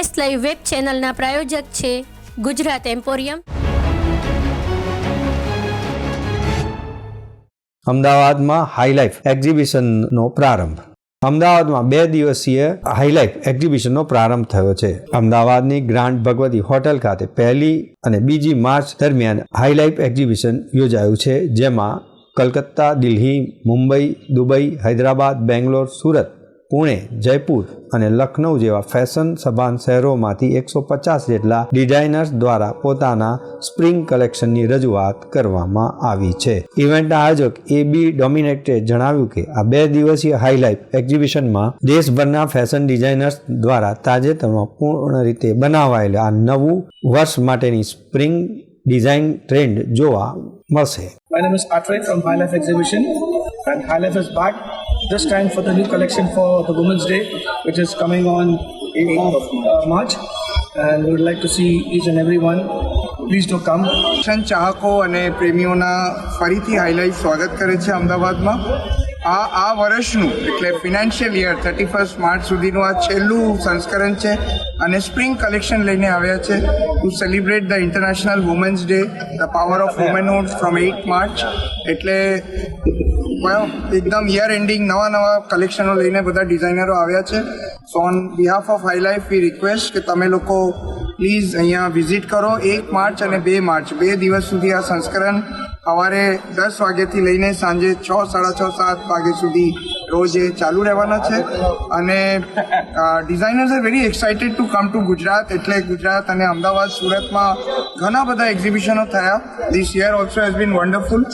S live web ચેનલના પ્રાયોજક છે Gujarat emporium. અમદાવાદમાં હાઈલાઇફ એક્ઝિબિશનનો પ્રારંભ. અમદાવાદમાં બે દિવસીય હાઈલાઇફ એક્ઝિબિશનનો પ્રારંભ થયો છે. અમદાવાદની ગ્રાન્ડ ભગવતી હોટેલ ખાતે પહેલી અને બીજી માર્ચ દરમિયાન હાઈલાઇફ એક્ઝિબિશન યોજાયું છે, જેમાં કલકત્તા, દિલ્હી, મુંબઈ, દુબઈ, હૈદરાબાદ, બેંગ્લોર, સુરત પુણે જયપુર અને લખનૌ જેવા ફેશન સભાન શહેરોમાંથી એકસો પચાસ જેટલા ડિઝાઇનર્સ દ્વારા પોતાના સ્પ્રિંગ કલેક્શનની રજૂઆત કરવામાં આવી છે. ઇવેન્ટના આયોજક એ બી ડોમિનેટે જણાવ્યું કે આ બે દિવસીય હાઈલાઇફ એક્ઝિબિશનમાં દેશભરના ફેશન ડિઝાઇનર્સ દ્વારા તાજેતરમાં પૂર્ણ રીતે બનાવાયેલા આ નવું વર્ષ માટેની સ્પ્રિંગ ડિઝાઇન ટ્રેન્ડ જોવા મળશે. My name is Patrick from High Life Exhibition, and High Life is back this time for the new collection for the Women's Day, which is coming on 8th of uh, March. And we would like to see each and every one. Please do come. Fashion ચાહકો અને પ્રેમીઓના ફરીથી highlight સ્વાગત કરે છે અમદાવાદમાં આ આ વર્ષનું, એટલે financial year thirty first March સુધીનું આ છેલ્લું સંસ્કરણ છે અને સ્પ્રિંગ કલેક્શન લઈને આવ્યા છે. To celebrate the international women's day the power of womanhood from eight March એટલે એકદમ યર એન્ડિંગ નવા નવા કલેક્શનો લઈને બધા ડિઝાઇનરો આવ્યા છે. So on behalf of Hi Life we request કે તમે લોકો પ્લીઝ અહીંયા વિઝિટ કરો. એક માર્ચ અને બે માર્ચ બે દિવસ સુધી આ સંસ્કરણ સવારે દસ વાગ્યાથી લઈને સાંજે છ, સાડા છ, સાત વાગ્યા સુધી રોજ એ ચાલુ રહેવાના છે. અને designers are very excited to come to Gujarat. એટલે ગુજરાત અને અમદાવાદ, સુરતમાં ઘણા બધા એક્ઝિબિશનો થયા. This year also has been wonderful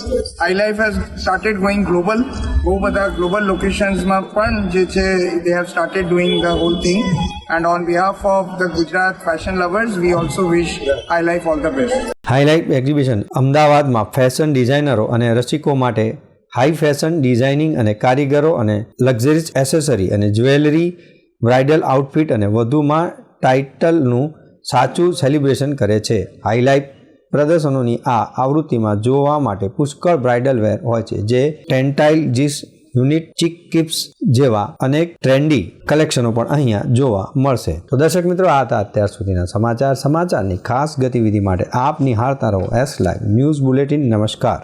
Hi Life has started going global બહુ બધા ગ્લોબલ લોકેશન્સમાં પણ જે છે they have started doing the whole thing and on behalf of the Gujarat fashion lovers we also wish Hi Life all the best highlight exhibition, અમદાવાદમાં fashion ડિઝાઇનરો અને રસિકો માટે હાઈ ફેશન ડિઝાઇનિંગ અને કારીગરો અને લક્ઝરીઝ એસેસરી અને jewellery, bridal outfit અને વધુમાં ટાઇટલનું સાચું સેલિબ્રેશન કરે છે. હાઈલાઇટ પ્રદર્શનોની આ આવૃત્તિમાં જોવા માટે પુષ્કળ બ્રાઇડલ વેર હોય છે, જે ટેન્ટાઇલ જીસ યુનિટ ચીક કિપ્સ જેવા અનેક ટ્રેન્ડી કલેક્શનો પણ અહીંયા જોવા મળશે. તો દર્શક મિત્રો, આ હતા અત્યાર સુધીના સમાચાર. સમાચારની ખાસ ગતિવિધિ માટે આપ નિહાળતા રહો એસ લાઈવ ન્યૂઝ બુલેટિન નમસ્કાર.